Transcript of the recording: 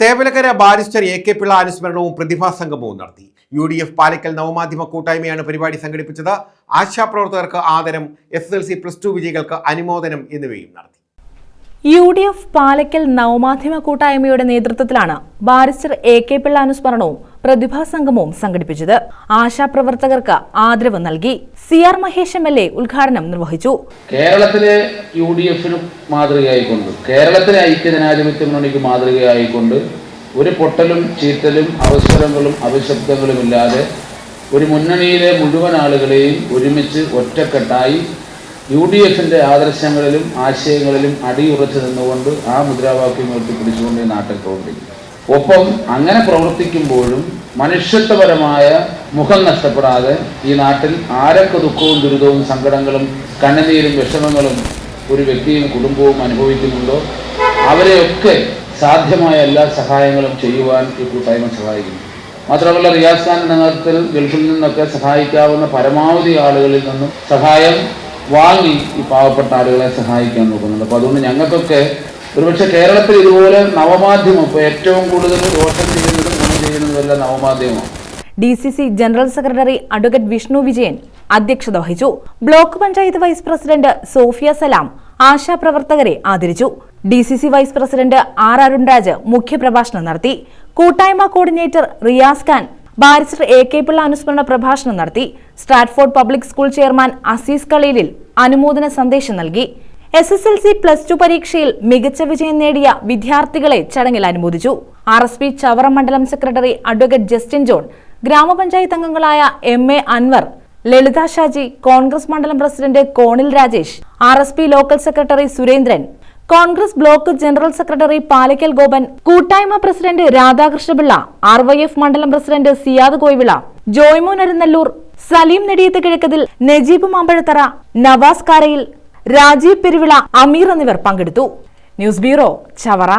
Thevalakkara barrister A K Pillai അനുസ്മരണവും പ്രതിഭാ സംഗമവും നടത്തി. യു ഡി എഫ് പാലക്കൽ നവമാധ്യമ കൂട്ടായ്മയാണ് പരിപാടി സംഘടിപ്പിച്ചത്. ആശാപ്രവർത്തകർക്ക് ആദരം S L C plus two വിജയികൾക്ക് അനുമോദനം എന്നിവയും നടത്തി. യു ഡി എഫ് പാലക്കൽ നവമാധ്യമ കൂട്ടായ്മയുടെ നേതൃത്വത്തിലാണ് ബാരിസ്റ്റർ എ കെ പിള്ള അനുസ്മരണവും പ്രതിഭാ സംഗമവും സംഘടിപ്പിച്ചത്. ആശാപ്രവർത്തകർക്ക് ആദരവ് നൽകി C R Mahesh M L A ഉദ്ഘാടനം നിർവഹിച്ചു. കേരളത്തിലെ യു ഡി എഫിന് മാതൃകയായിക്കൊണ്ട് കേരളത്തിലെ ഐക്യ ജനാധിപത്യ മുന്നണിക്ക് മാതൃകയായിക്കൊണ്ട് ഒരു പൊട്ടലും ചീറ്റലും അവസരങ്ങളും അവിശബ്ദങ്ങളും ഇല്ലാതെ ഒരു മുന്നണിയിലെ മുഴുവൻ ആളുകളെയും ഒരുമിച്ച് ഒറ്റക്കെട്ടായി യു ഡി എഫിന്റെ ആദർശങ്ങളിലും ആശയങ്ങളിലും അടിയുറച്ചു നിന്നുകൊണ്ട് ആ മുദ്രാവാക്യം ഉയർത്തിപ്പിടിച്ചുകൊണ്ട് നാട്ടിൽ പ്രവർത്തിക്കും ഒപ്പം അങ്ങനെ പ്രവർത്തിക്കുമ്പോഴും മനുഷ്യത്വപരമായ മുഖം നഷ്ടപ്പെടാതെ ഈ നാട്ടിൽ ആരൊക്കെ ദുഃഖവും ദുരിതവും സങ്കടങ്ങളും കണ്ണുനീരും വിഷമങ്ങളും ഒരു വ്യക്തിയും കുടുംബവും അനുഭവിക്കുന്നുണ്ടോ? അവരെയൊക്കെ സാധ്യമായ എല്ലാ സഹായങ്ങളും ചെയ്യുവാൻ ഈ കൂട്ടായ്മ സഹായിക്കുന്നു. മാത്രമല്ല റിയാസ് ഖാൻ നഗരത്തിൽ ഗൾഫിൽ നിന്നൊക്കെ സഹായിക്കാവുന്ന പരമാവധി ആളുകളിൽ നിന്നും സഹായം വാങ്ങി ഈ പാവപ്പെട്ട ആളുകളെ സഹായിക്കാൻ നോക്കുന്നുണ്ട്. അപ്പോൾ അതുകൊണ്ട് ഞങ്ങൾക്കൊക്കെ ഒരുപക്ഷെ കേരളത്തിൽ ഇതുപോലെ നവമാധ്യമം ഇപ്പോൾ ഏറ്റവും കൂടുതൽ ദോഷം ചെയ്യുന്നതും ഗുണം ചെയ്യുന്നതും എല്ലാം നവമാധ്യമമാണ് D C C general secretary advocate Vishnu Vijayan അധ്യക്ഷത വഹിച്ചു. Block panchayat vice president Sophia Salam ആശാപ്രവർത്തകരെ ആദരിച്ചു. D C C vice president R Arunraj മുഖ്യപ്രഭാഷണം നടത്തി. കൂട്ടായ്മ coordinator Riyas Khan barrister A K Pillai അനുസ്മരണ പ്രഭാഷണം നടത്തി. Stratford public school chairman Azeez Kaleelil അനുമോദന സന്ദേശം നൽകി. S S L C plus two പരീക്ഷയിൽ മികച്ച വിജയം നേടിയ വിദ്യാർത്ഥികളെ ചടങ്ങിൽ അനുമോദിച്ചു. ആർ എസ് പി ചവറ മണ്ഡലം സെക്രട്ടറി അഡ്വക്കേറ്റ് ജസ്റ്റിൻ ജോൺ ഗ്രാമപഞ്ചായത്ത് അംഗങ്ങളായ എം എ അൻവർ ലളിത ഷാജി കോൺഗ്രസ് മണ്ഡലം president Konil Rajesh R S P local secretary Surendran Congress block general secretary Palakkal Gopan കൂട്ടായ്മ president Radhakrishnapillai R Y F മണ്ഡലം പ്രസിഡന്റ് സിയാദ് കോയിവിള ജോയ്മോൻ അരുന്നല്ലൂർ സലീം നെടിയത്ത് കിഴക്കതിൽ നജീബ് മാമ്പഴത്തറ നവാസ് കാരയിൽ രാജീവ് പെരുവിള അമീർ എന്നിവർ പങ്കെടുത്തു. News bureau Chavara.